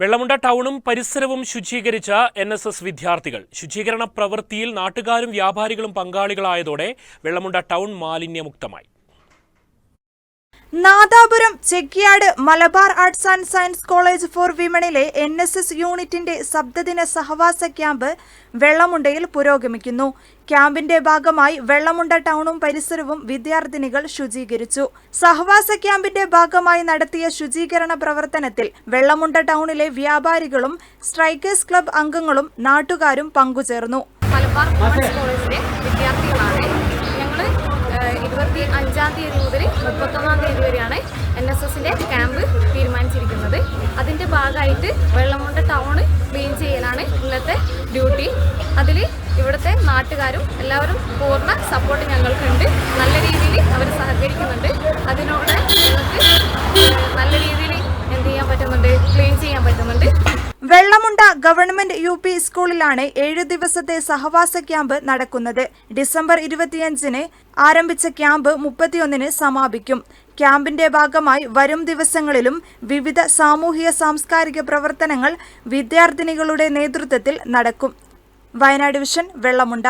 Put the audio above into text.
വെള്ളമുണ്ട ടൗണും പരിസരവും ശുചീകരിച്ച N S S വിദ്യാർത്ഥികൾ. ശുചീകരണ പ്രവൃത്തിയിൽ നാട്ടുകാരും വ്യാപാരികളും പങ്കാളികളായതോടെ Vellamunda town മാലിന്യമുക്തമായി. Nadapuram Chekkiad Malabar arts and science college for വിമണിലെ N S S യൂണിറ്റിന്റെ ശബ്ദദിന സഹവാസ ക്യാമ്പ് വെള്ളമുണ്ടയിൽ പുരോഗമിക്കുന്നു. ക്യാമ്പിന്റെ ഭാഗമായി വെള്ളമുണ്ട ടൗണും പരിസരവും വിദ്യാർത്ഥിനികൾ ശുചീകരിച്ചു. സഹവാസ ക്യാമ്പിന്റെ ഭാഗമായി നടത്തിയ ശുചീകരണ പ്രവർത്തനത്തിൽ വെള്ളമുണ്ട ടൗണിലെ വ്യാപാരികളും സ്ട്രൈക്കേഴ്സ് ക്ലബ് അംഗങ്ങളും നാട്ടുകാരും പങ്കുചേർന്നു. മലബാർ കോളേജിലെ ഇരുപത്തി അഞ്ചാം തീയതി മുതൽ മുപ്പത്തൊന്നാം തീയതി വരെയാണ് എൻ എസ് എസിന്റെ ക്യാമ്പ് തീരുമാനിച്ചിരിക്കുന്നത്. അതിന്റെ ഭാഗമായിട്ട് വെള്ളമുണ്ട ടൗൺ ക്ലീൻ ചെയ്യലാണ് ഇന്നത്തെ ഡ്യൂട്ടി. അതിൽ ഇവിടുത്തെ നാട്ടുകാരും എല്ലാവരും പൂർണ സപ്പോർട്ട് ഞങ്ങൾക്കുണ്ട്. നല്ല രീതിയിൽ അവർ സഹകരിക്കുന്നുണ്ട്. അതിനോട് ഞങ്ങൾക്ക് നല്ല രീതിയിൽ എന്ത് ചെയ്യാൻ പറ്റുന്നുണ്ട്? ക്ലീൻ ചെയ്യാൻ പറ്റുന്നുണ്ട്. വെള്ളമുണ്ട ഗവൺമെന്റ് യു പി സ്കൂളിലാണ് ഏഴു ദിവസത്തെ സഹവാസ ക്യാമ്പ് നടക്കുന്നത്. ഡിസംബർ ഇരുപത്തിയഞ്ചിന് ആരംഭിച്ച ക്യാമ്പ് മുപ്പത്തിയൊന്നിന് സമാപിക്കും. ക്യാമ്പിന്റെ ഭാഗമായി വരും ദിവസങ്ങളിലും വിവിധ സാമൂഹിക സാംസ്കാരിക പ്രവർത്തനങ്ങൾ വിദ്യാർത്ഥിനികളുടെ നേതൃത്വത്തിൽ നടക്കും. വയനാട് വിഷൻ വെള്ളമുണ്ട.